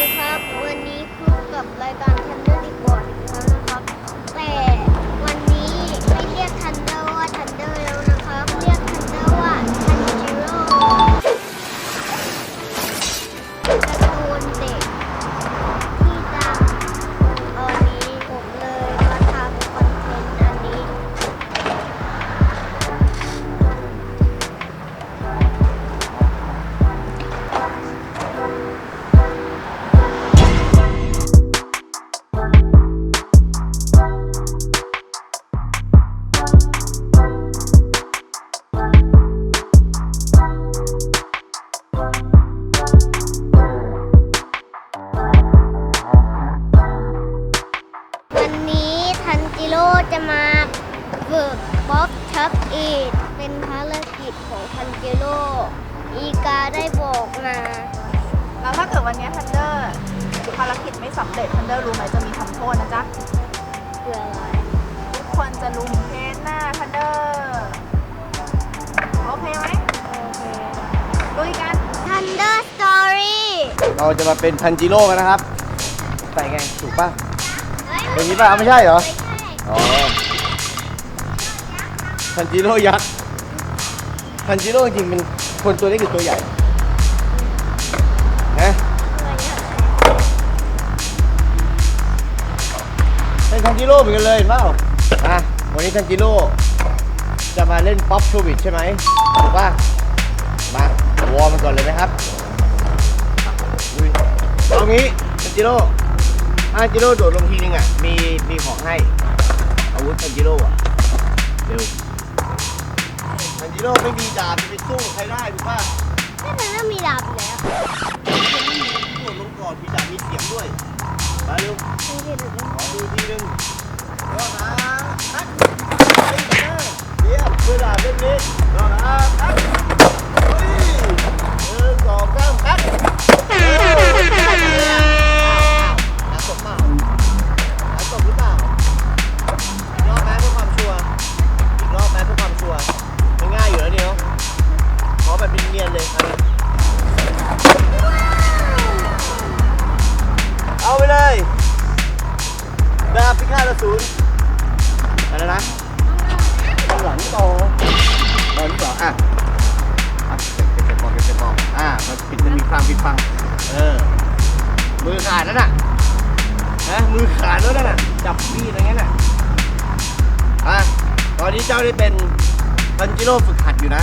ดีครับ วันนี้พบกับรายการ Thunder Report อีกแล้วนะครับ แต่ จิโร่จะมาฝึกบ๊อบชับอีดเป็นภารกิจของทันจิโร่อีกาได้บอกมาแล้วถ้าเกิดวันนี้ทันเดอร์ภารกิจไม่สำเร็จทันเดอร์รู้ไหมจะมีทำโทษนะจ๊ะ เพื่ออะไรทุกคนจะลุมเทสหน้าทันเดอร์โอเคไหมโอเคลุยกัน Thunder Story เราจะมาเป็นทันจิโร่กันนะครับ ใส่ไง ถูกป่ะ อย่างนี้ป่ะ ไม่ใช่เหรอไม่ใช่ อ๋อทันจิโร่ยักษ์ทันจิโร่จริงๆเป็นคนตัวเล็กหรือตัวใหญ่ฮะเป็นทันจิโร่เหมือนกันเลยเห็นเปล่าอะวันนี้ทันจิโร่จะมาเล่นป๊อปโชวิดใช่ไหมถูกป่ะมาวอร์มันก่อนเลยไหมครับเอางี้ทันจิโร่ถ้าทันจิโร่โดดลงทีนึงอะมีมีของให้ อาวุธทันจิโร่อะเร็วทันจิโร่ไม่มีดาบจะไปสู้กับใครได้ถูกป่ะแค่นั้นก็มีดาบอยู่แล้วโดดลงก่อนมีดาบมีเสียงด้วยมาเร็วไม่ใช่ดูดิขอดูทีนึงรอนะนัดเดี๋ยวเพื่อดาบเล่มนี้รอนะนัดเฮ้ยหนึ่งสองสา เนียนๆเลยอันนี้เอาไปเลยดาบพิฆาตอสูรอะไรนะข้างหลังต่อตอนนี้เหรออะอะเก็บเก็บเก็บองเก็บเก็บมองอะมันปิดมันมีความปิดฟังเออมือขาดแล้วน่ะฮะมือขาดแล้วนั่นน่ะจับมีดอะไรเงี้ยน่ะอะตอนนี้เจ้าได้เป็นทันจิโร่ฝึกหัดอยู่นะ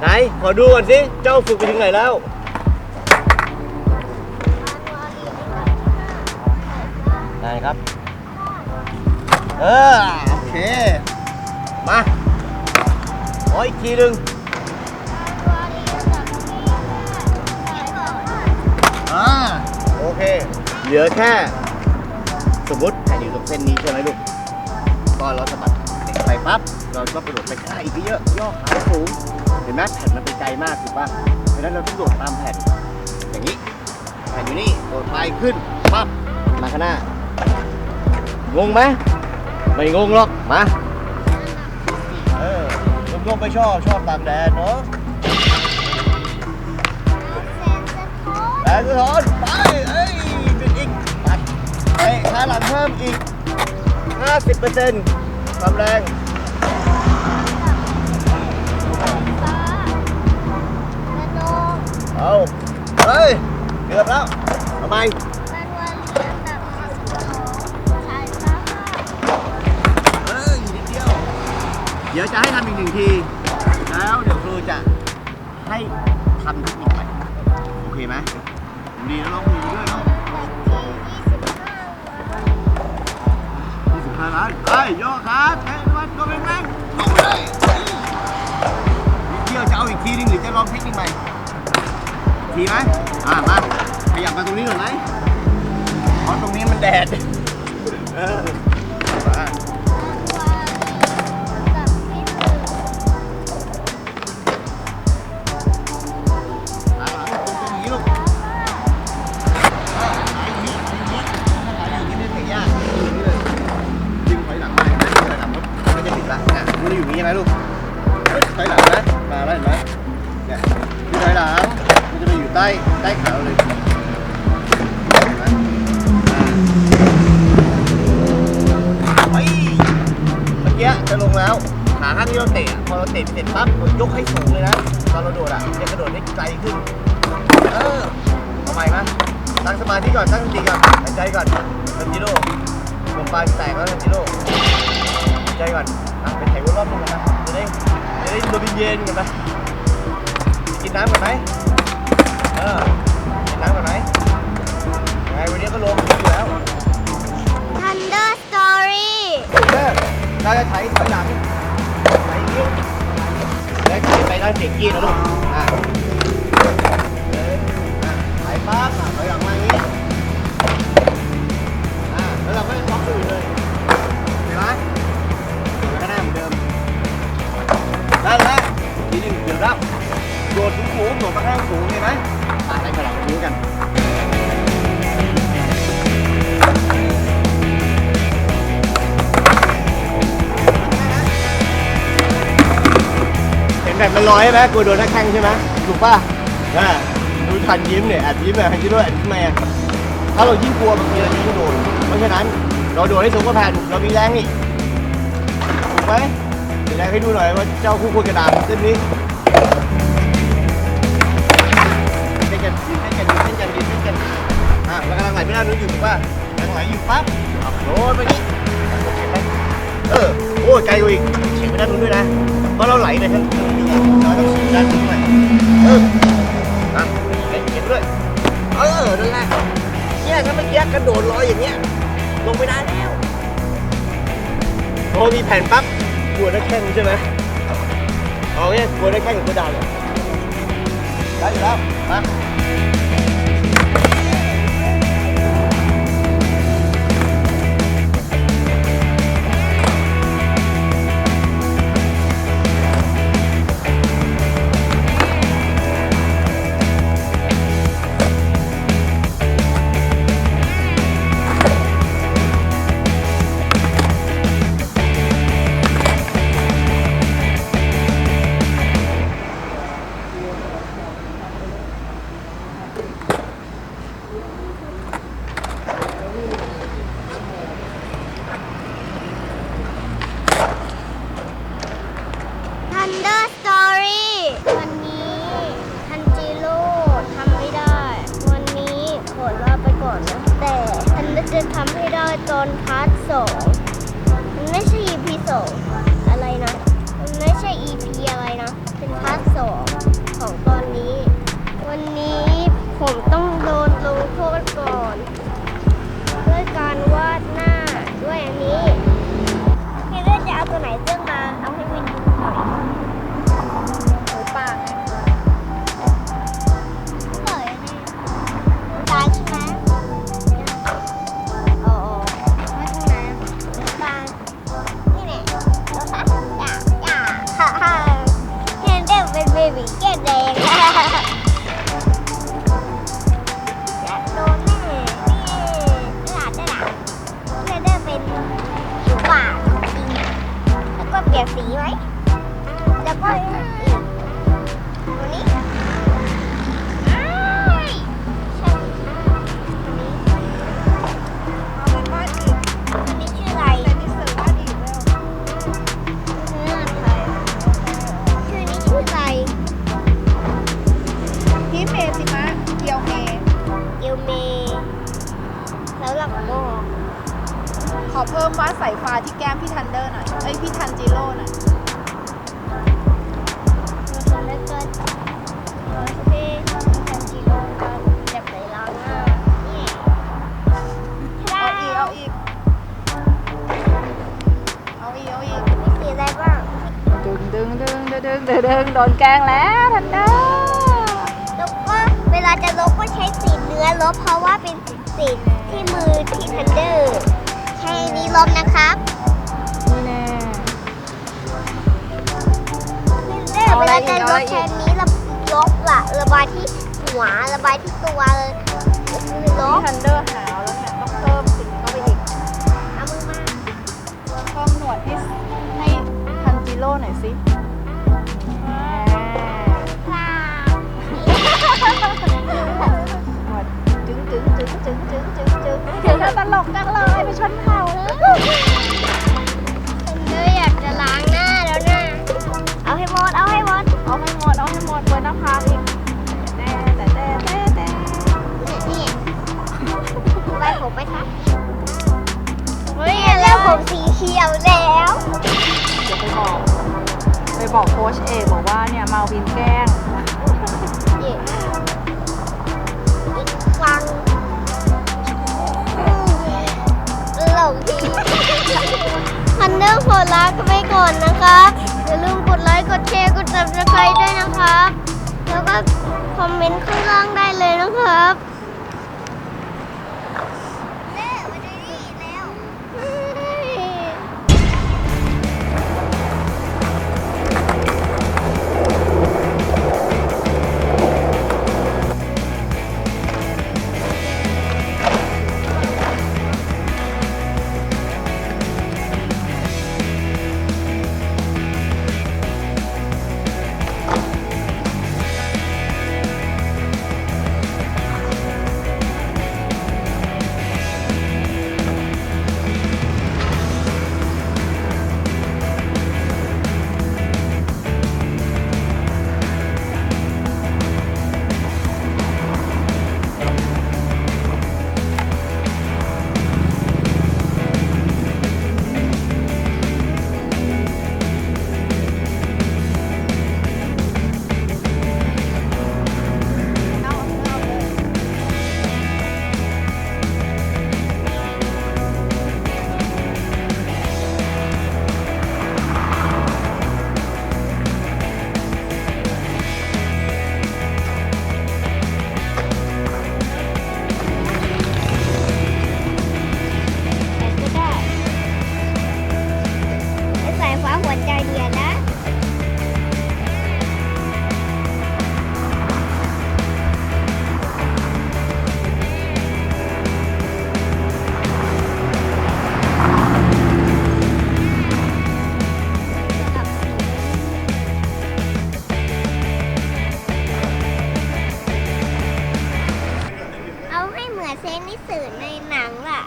ไหน ขอดูก่อนสิ เจ้าฝึกไปถึงไหนแล้ว ได้ครับ เออ โอเค มาขออีกทีหนึ่งอ่าโอเค เหลือแค่ สมมติแผ่นอยู่ตรงเส้นนี้ใช่ไหมลูก ตอนเราสะบัดเด็กไปปั๊บ เราก็กระโดดไปข้างหน้าอีกเยอะย่อขาสูง เห็นไหมแผ่นมันไปไกลมากถูกป่ะเพราะฉะนั้นเราต้องโดดตามแผ่นอย่างนี้แผ่นอยู่นี่โดดไปขึ้นปั๊บมาข้างหน้างงไหมไม่งงหรอกมาเออลงๆไปชอบชอบตากแดดเนาะแรงสะท้อนไปเอ้ยเป็นอีกปัดไปขาหลังเพิ่มอีก 50%ความแรง เอาเฮ้ยเกือบแล้วทำไมเอ้ยนิดเดียว เดี๋ยวจะให้ทำอีกหนึ่งที แล้วเดี๋ยวครูจะให้ทำเทคนิคใหม่โอเคไหมดีแล้วลองคุยไปด้วยเนาะ25ล้านไปย่อขาแทงมันก็เป็นแรงลงไปเลยนิดเดียวจะเอาอีกทีหนึงหรือจะลองเทคนิคใหม่ ทีไหมอ่ามาขยับมาตรงนี้หน่อยไหมแดดเออมากับพี่หนึ่งหลังหลังอย่างนี้ลูกอ่าหลังอย่างนี้หลังอย่างนี้หลังอย่างนี้ไม่เตะยากอย่างนี้เลยดึงถอยหลังมาดึงถอยหลังปุ๊บมันจะติดละอะมันอยู่อย่างนี้ใช่ไหมลูก ไปอยู่ใต้ใต้ขาเราเลยเฮ้ยเมื่อกี้จะลงแล้ว ขาข้างที่เราเตะพอเราเตะเสร็จปั๊บยกให้สูงเลยนะตอนเราโดดอะจะกระโดดได้ไกลขึ้น เออเอาใหม่ไหมตั้งสมาธิก่อนตั้งสติก่อนหายใจก่อนทันจิโร่ลมปลายแตกแล้วทันจิโร่หายใจก่อนอะไปถ่ายวนรอบนึงกันนะจะได้จะได้ลมเย็นกันนะกินน้ำก่อนไหม ออกินน้ำก่อนไหมยังไงวันนี้ก็ลงอยู่แล้วทันเดอร์สตอรี่เออเราจะถ่ายถอยหลังถ่ายอย่างนี้แล้วถ่ายไปด้านเด็กกี้นะลูก อะเอออะถ่ายปั๊บอะถอยหลังมาอย่างนี้ อ่าแล้วเราก็ล็อกตัวอยู่เลยเห็นไหมโดดไปข้างหน้าเหมือนเดิมได้แล้วทีหนึ่งเดี๋ยวรับโดดสูงๆโดดไปข้างสูงเห็นไหม อ่าในขลังนี้กันเห็นแบบมันลอยใช่ไหมกลัวโดนหน้าแข้งใช่ไหมถูกป่ะอ่าดูทันยิ้มเนี่ยแอบยิ้มแบบทันยิ้มด้วยแอบยิ้มทำไมอะถ้าเรายิ่งกลัวบางทีเรายิ่งโดน เพราะฉะนั้นเราโดนให้สูงกว่าแผ่นเรามีแรงนี่ถูกไหมเดี๋ยวแรงให้ดูหน่อยว่าเจ้าคู่ควรกระดาษเส้นนี้ ออโอ้ยไกลกว่าอีกเฉียงไปด้านนู้นด้วยนะเพราะเราไหลไปทางนี้เราต้องฉีดด้านนี้หน่อยเอออะเห็นเห็นด้วยเออนั่นแหละเนี่ยถ้าเมื่อกี้กระโดดลอยอย่างเงี้ยลงไปได้แล้วพอมีแผ่นปั๊บกลัวได้แข้งใช่ไหมเอาเนี่ยกลัวได้แข้งกับกระดาษเลยได้อยู่แล้วมาำให้ได้ตอนพาร์ทสองมันไม่ใช่ EP สองอะไรนะ มันไม่ใช่ EP อะไรนะ เป็นพาร์ทสองของตอนนี้ วันนี้ผมต้องโดนลงโท ดึงดึงดึงดึงดึงโดนแกล้งแล้วทันเดอร์แล้วก็เวลาจะลบก็ใช้สีเนื้อลบเพราะว่าเป็นสีที่มือที่ทันเดอร์แค่นี้ลบนะครับนี่แน่ทันเดอร์เวลาจะลอะไรบอีกแค่นี้ระลบอะระบายที่หัวระบายที่ตัวเลยคือลนี่บทันเดอร์หาวแล้วเนี่ยต้องเพิ่มสีเข้าไปอีกเอามือมาเพิ่มหนวดให้ให้ทันจิโร่หน่อยสิ จึ๊งจึ๊งจึ๊งจึ๊งจึ๊งจึ๊งจึ๊งเดี๋ยวน่าตลกจังเลยไปชนเผ่าเลยทันเดอร์อยากจะล้างหน้าแล้วนะเอาให้หมดเอาให้หมดเอาให้หมดเอาให้หมดเปิดหน้าผากอีกแต่แต่แต่แต่แต่นี่ไล่ผมไปทักเฮ้ยเลือกผมสีเขียวแล้วเดี๋ยวไปบอกไปบอกโค้ชเอกบอกว่าเนี่ยมาวินแกล้ง ฟังหลงทีพันเดอร์ขอลากันไปก่อนนะครับอย่าลืมกดไลค์กดแชร์กด subscribe ด้วยนะครับ แล้วก็คอมเมนต์ข้างล่างได้เลยนะครับ